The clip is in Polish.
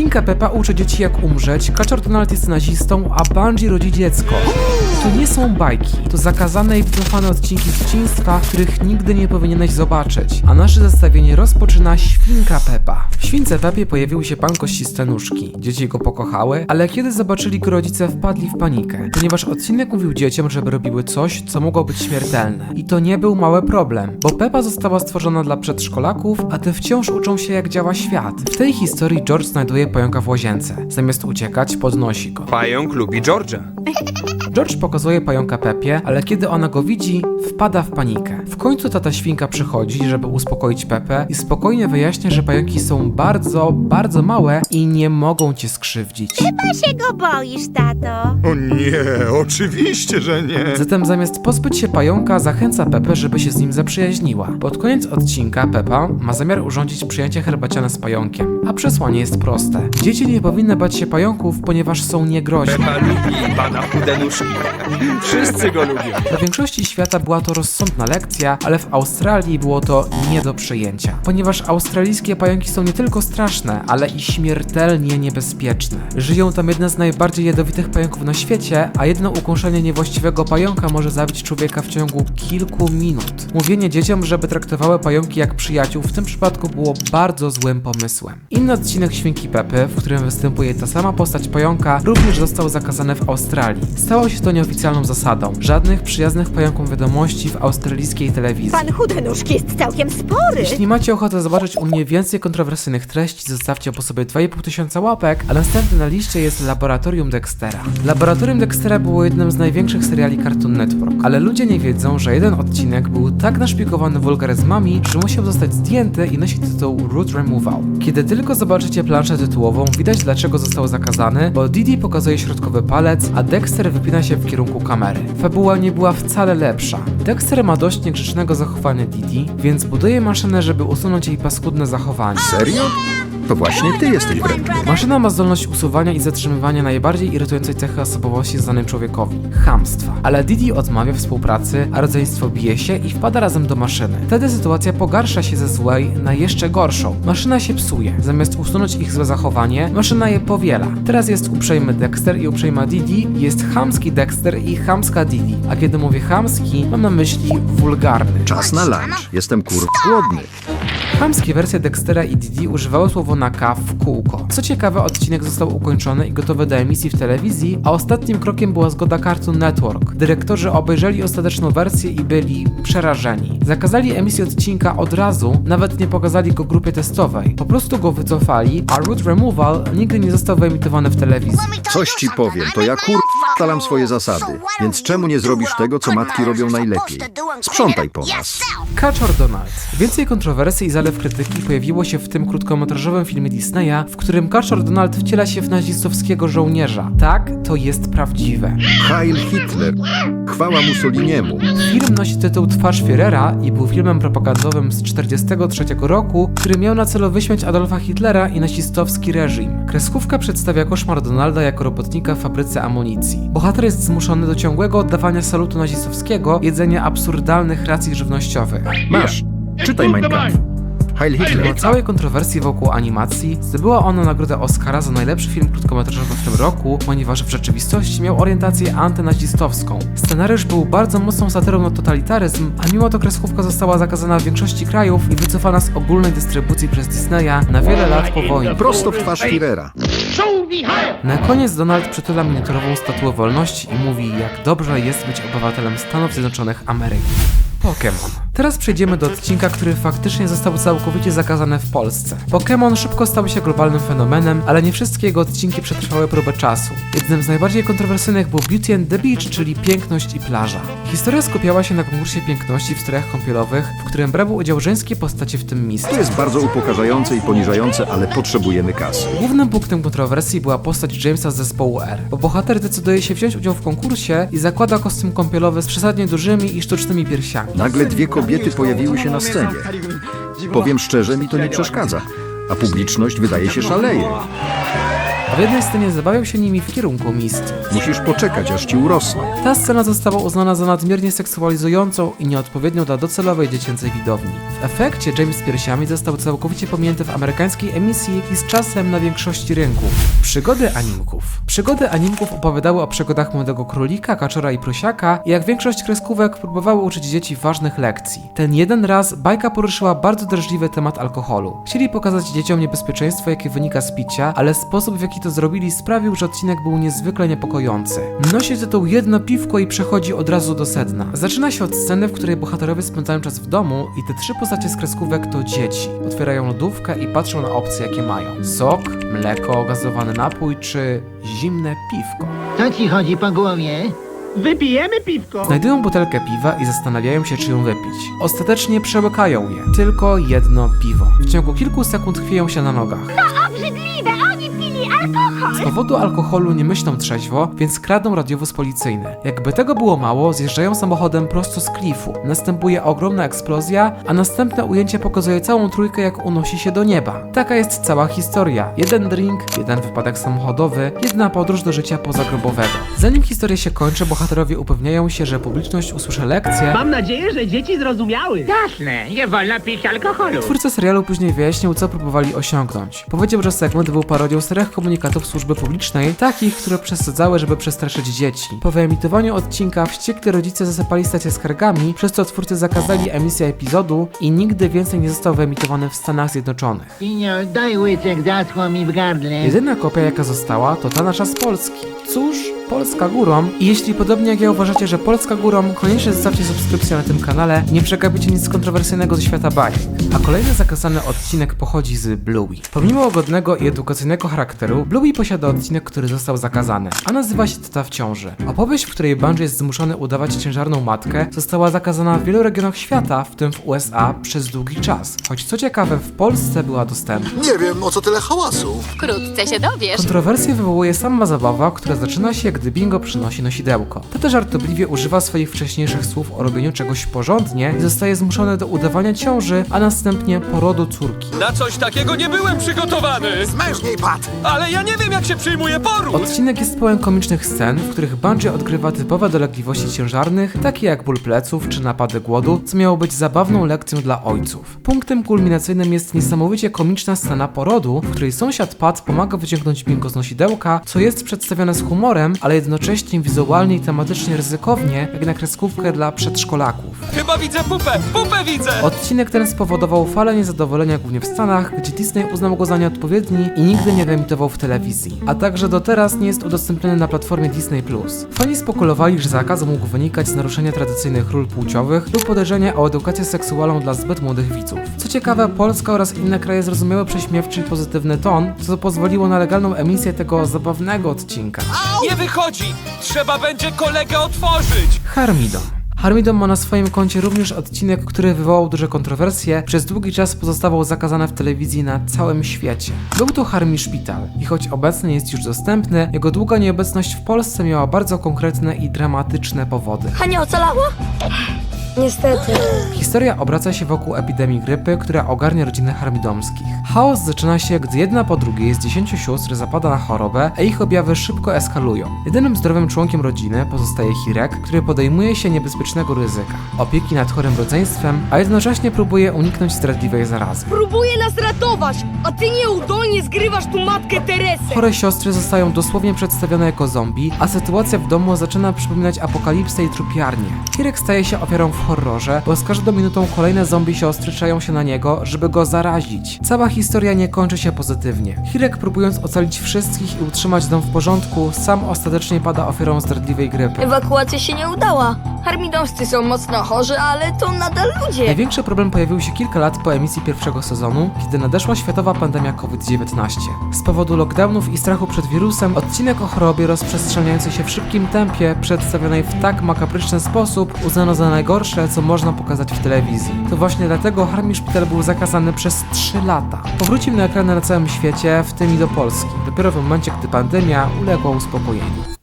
Świnka Pepa uczy dzieci jak umrzeć, Kaczor Donald jest nazistą, a Bungie rodzi dziecko. To nie są bajki, to zakazane i wycofane odcinki dzieciństwa, których nigdy nie powinieneś zobaczyć. A nasze zestawienie rozpoczyna Świnka Pepa. W Śwince Pepie pojawił się pan kościste nóżki. Dzieci go pokochały, ale kiedy zobaczyli go rodzice wpadli w panikę, ponieważ odcinek mówił dzieciom, żeby robiły coś, co mogło być śmiertelne. I to nie był mały problem, bo Pepa została stworzona dla przedszkolaków, a te wciąż uczą się jak działa świat. W tej historii George znajduje pająka w łazience. Zamiast uciekać, podnosi go. Pająk lubi George'a. George pokazuje pająka Pepie, ale kiedy ona go widzi, wpada w panikę. W końcu tata świnka przychodzi, żeby uspokoić Pepę i spokojnie wyjaśnia, że pająki są bardzo, bardzo małe i nie mogą cię skrzywdzić. Chyba się go boisz, tato. O nie, oczywiście, że nie. Zatem zamiast pozbyć się pająka, zachęca Pepę, żeby się z nim zaprzyjaźniła. Pod koniec odcinka Pepa ma zamiar urządzić przyjęcie herbaciane z pająkiem, a przesłanie jest proste. Dzieci nie powinny bać się pająków, ponieważ są niegroźne. Pepa lubi pana chude nóżki. Wszyscy go lubią. Dla większości świata była to rozsądna lekcja, ale w Australii było to nie do przyjęcia. Ponieważ australijskie pająki są nie tylko straszne, ale i śmiertelnie niebezpieczne. Żyją tam jedne z najbardziej jadowitych pająków na świecie, a jedno ukąszenie niewłaściwego pająka może zabić człowieka w ciągu kilku minut. Mówienie dzieciom, żeby traktowały pająki jak przyjaciół, w tym przypadku było bardzo złym pomysłem. Inny odcinek Świnki Pepy, w którym występuje ta sama postać pająka, również został zakazany w Australii. Stało się to nieoficjalną zasadą. Żadnych przyjaznych pająkom wiadomości w australijskiej telewizji. Pan chude nóżki jest całkiem spory. Jeśli macie ochotę zobaczyć u mnie więcej kontrowersyjnych treści, zostawcie po sobie 2,5 tysiąca łapek, a następny na liście jest Laboratorium Dextera. Laboratorium Dextera było jednym z największych seriali Cartoon Network, ale ludzie nie wiedzą, że jeden odcinek był tak naszpikowany wulgaryzmami, że musiał zostać zdjęty i nosi tytuł Root Removal. Kiedy tylko zobaczycie planszę tytułową, widać dlaczego został zakazany, bo Didi pokazuje środkowy palec, a Dexter wypina się w kierunku kamery. Fabuła nie była wcale lepsza. Dexter ma dość niegrzecznego zachowania Didi, więc buduje maszynę, żeby usunąć jej paskudne zachowanie. Serio? To właśnie ty jesteś wredny. Maszyna ma zdolność usuwania i zatrzymywania najbardziej irytującej cechy osobowości znanej człowiekowi chamstwa. Ale Didi odmawia współpracy, a rodzeństwo bije się i wpada razem do maszyny. Wtedy sytuacja pogarsza się ze złej na jeszcze gorszą. Maszyna się psuje. Zamiast usunąć ich złe zachowanie, maszyna je powiela. Teraz jest uprzejmy Dexter i uprzejma Didi, jest chamski Dexter i chamska Didi. A kiedy mówię chamski, mam na myśli wulgarny. Czas na lunch. Jestem kur... głodny. Chamskie wersje Dextera i Didi używały słowo na K w kółko. Co ciekawe, odcinek został ukończony i gotowy do emisji w telewizji, a ostatnim krokiem była zgoda Cartoon Network. Dyrektorzy obejrzeli ostateczną wersję i byli przerażeni. Zakazali emisji odcinka od razu, nawet nie pokazali go grupie testowej. Po prostu go wycofali, a Root Removal nigdy nie został wyemitowany w telewizji. Coś ci powiem, to ja kur... stalam swoje zasady. Więc czemu nie zrobisz tego, co matki robią najlepiej? Sprzątaj po nas. Kaczor Donald. Więcej kontrowersji i zalew krytyki pojawiło się w tym krótkometrażowym filmie Disneya, w którym Kaczor Donald wciela się w nazistowskiego żołnierza. Tak, to jest prawdziwe. Heil Hitler. Chwała Mussoliniemu. Film nosi tytuł Twarz Führera i był filmem propagandowym z 1943 roku, który miał na celu wyśmiać Adolfa Hitlera i nazistowski reżim. Kreskówka przedstawia koszmar Donalda jako robotnika w fabryce amunicji. Bohater jest zmuszony do ciągłego oddawania salutu nazistowskiego, jedzenia absurdalnych racji żywnościowych. Masz. Czytaj Mein Kampf. Heil Mimo Hitler. całej kontrowersji wokół animacji, zdobyła ona nagrodę Oscara za najlepszy film krótkometrażowy w tym roku, ponieważ w rzeczywistości miał orientację antynazistowską. Scenariusz był bardzo mocną satyrą na totalitaryzm, a mimo to kreskówka została zakazana w większości krajów i wycofana z ogólnej dystrybucji przez Disneya na wiele lat po wojnie. Prosto w twarz Führera. Na koniec Donald przytula miniaturową statuę wolności i mówi, jak dobrze jest być obywatelem Stanów Zjednoczonych Ameryki. Pokémon. Teraz przejdziemy do odcinka, który faktycznie został całkowicie zakazany w Polsce. Pokémon szybko stał się globalnym fenomenem, ale nie wszystkie jego odcinki przetrwały próbę czasu. Jednym z najbardziej kontrowersyjnych był Beauty and the Beach, czyli piękność i plaża. Historia skupiała się na konkursie piękności w strojach kąpielowych, w którym brały udział żeńskie postacie w tym miejscu. To jest bardzo upokarzające i poniżające, ale potrzebujemy kasy. Głównym punktem kontrowersji była postać Jamesa z zespołu R, bo bohater decyduje się wziąć udział w konkursie i zakłada kostium kąpielowy z przesadnie dużymi i sztucznymi piersiami. Nagle dwie kobiety pojawiły się na scenie. Powiem szczerze, mi to nie przeszkadza. A publiczność wydaje się szaleje. A w jednej scenie zabawiał się nimi w kierunku Misty. Musisz poczekać, aż ci urosną. Ta scena została uznana za nadmiernie seksualizującą i nieodpowiednią dla docelowej dziecięcej widowni. W efekcie James z piersiami został całkowicie pominięty w amerykańskiej emisji i z czasem na większości rynków. Przygody animków. Przygody animków opowiadały o przygodach młodego królika, kaczora i prosiaka i jak większość kreskówek próbowały uczyć dzieci ważnych lekcji. Ten jeden raz bajka poruszyła bardzo drażliwy temat alkoholu. Chcieli pokazać dzieciom niebezpieczeństwo, jakie wynika z picia, ale sposób w jaki to zrobili sprawił, że odcinek był niezwykle niepokojący. Nosi tytuł Jedno piwko i przechodzi od razu do sedna. Zaczyna się od sceny, w której bohaterowie spędzają czas w domu i te trzy postacie z kreskówek to dzieci. Otwierają lodówkę i patrzą na opcje, jakie mają. Sok, mleko, gazowany napój czy zimne piwko. Co ci chodzi po głowie? Wypijemy piwko. Znajdują butelkę piwa i zastanawiają się, czy ją wypić. Ostatecznie przełykają je. Tylko jedno piwo. W ciągu kilku sekund chwieją się na nogach. Obrzydliwe, pili alkohol! Z powodu alkoholu nie myślą trzeźwo, więc kradą radiowóz policyjny. Jakby tego było mało, zjeżdżają samochodem prosto z klifu. Następuje ogromna eksplozja, a następne ujęcie pokazuje całą trójkę, jak unosi się do nieba. Taka jest cała historia. Jeden drink, jeden wypadek samochodowy, jedna podróż do życia pozagrobowego. Zanim historia się kończy, bohaterowie upewniają się, że publiczność usłyszy lekcję, Mam nadzieję, że dzieci zrozumiały. Jasne, nie wolno pić alkoholu. Twórca serialu później wyjaśnił, co próbowali osiągnąć. Powiedział, że segment był parodią starych komunikatów służby publicznej, takich, które przesadzały, żeby przestraszyć dzieci. Po wyemitowaniu odcinka wściekli rodzice zasypali stację skargami, przez co twórcy zakazali emisję epizodu i nigdy więcej nie został wyemitowany w Stanach Zjednoczonych. Senior, daj łyczek, zaschło mi w gardle. Jedyna kopia jaka została, to ta nasza z Polski. Cóż, Polska górą. I jeśli podobnie jak ja uważacie, że Polska górą, koniecznie zostawcie subskrypcję na tym kanale, nie przegapicie nic kontrowersyjnego ze świata bajek. A kolejny zakazany odcinek pochodzi z Bluey. Pomimo łagodnego i edukacyjnego charakteru, Bluey posiada odcinek, który został zakazany, a nazywa się Tata w ciąży. Opowieść, w której Bungie jest zmuszony udawać ciężarną matkę, została zakazana w wielu regionach świata, w tym w USA, przez długi czas. Choć co ciekawe, w Polsce była dostępna. Nie wiem, o co tyle hałasu. Wkrótce się dowiesz. Kontrowersję wywołuje sama zabawa, która zaczyna się, gdy Bingo przynosi nosidełko. Tata żartobliwie używa swoich wcześniejszych słów o robieniu czegoś porządnie i zostaje zmuszony do udawania ciąży, a następnie porodu córki. Na coś takiego nie byłem przygotowany! Zmężniej, Pat! Ale ja nie wiem, jak się przyjmuje poród! Odcinek jest pełen komicznych scen, w których Bungie odgrywa typowe dolegliwości ciężarnych, takie jak ból pleców czy napady głodu, co miało być zabawną lekcją dla ojców. Punktem kulminacyjnym jest niesamowicie komiczna scena porodu, w której sąsiad Pat pomaga wyciągnąć Bingo z nosidełka, co jest przedstawione z humorem, ale jednocześnie wizualnie i tematycznie ryzykownie, jak na kreskówkę dla przedszkolaków. Chyba widzę pupę! Pupę widzę! Odcinek ten spowodował falę niezadowolenia głównie w Stanach, gdzie Disney uznał go za nieodpowiedni i nigdy nie wyemitował w telewizji. A także do teraz nie jest udostępniony na platformie Disney+. Fani spekulowali, że zakaz mógł wynikać z naruszenia tradycyjnych ról płciowych lub podejrzenia o edukację seksualną dla zbyt młodych widzów. Co ciekawe, Polska oraz inne kraje zrozumiały prześmiewczy i pozytywny ton, co pozwoliło na legalną emisję tego zabawnego odcinka. Nie wychodzi! Trzeba będzie kolegę otworzyć! Harmidon. Harmidon ma na swoim koncie również odcinek, który wywołał duże kontrowersje, przez długi czas pozostawał zakazany w telewizji na całym świecie. Był to Harmi Szpital i choć obecnie jest już dostępny, jego długa nieobecność w Polsce miała bardzo konkretne i dramatyczne powody. Hania ocalała? Niestety. Historia obraca się wokół epidemii grypy, która ogarnia rodziny harmidomskich. Chaos zaczyna się, gdy jedna po drugiej z dziesięciu sióstr zapada na chorobę, a ich objawy szybko eskalują. Jedynym zdrowym członkiem rodziny pozostaje Hirek, który podejmuje się niebezpiecznego ryzyka, opieki nad chorym rodzeństwem, a jednocześnie próbuje uniknąć zdradliwej zarazy. Próbuje nas ratować, a ty nieudolnie zgrywasz tu matkę Teresę. Chore siostry zostają dosłownie przedstawione jako zombie, a sytuacja w domu zaczyna przypominać apokalipsę i trupiarnię. Hirek staje się ofiarą w horrorze, bo z każdą minutą kolejne zombie siostry czają się na niego, żeby go zarazić. Cała historia nie kończy się pozytywnie. Hirek próbując ocalić wszystkich i utrzymać dom w porządku, sam ostatecznie pada ofiarą zdradliwej grypy. Ewakuacja się nie udała. Harmidowscy są mocno chorzy, ale to nadal ludzie. Największy problem pojawił się kilka lat po emisji pierwszego sezonu, kiedy nadeszła światowa pandemia COVID-19. Z powodu lockdownów i strachu przed wirusem, odcinek o chorobie rozprzestrzeniającej się w szybkim tempie, przedstawionej w tak makabryczny sposób, uznano za co można pokazać w telewizji. To właśnie dlatego Harmi Szpital był zakazany przez 3 lata. Powrócił na ekrany na całym świecie, w tym i do Polski, dopiero w momencie, gdy pandemia uległa uspokojeniu.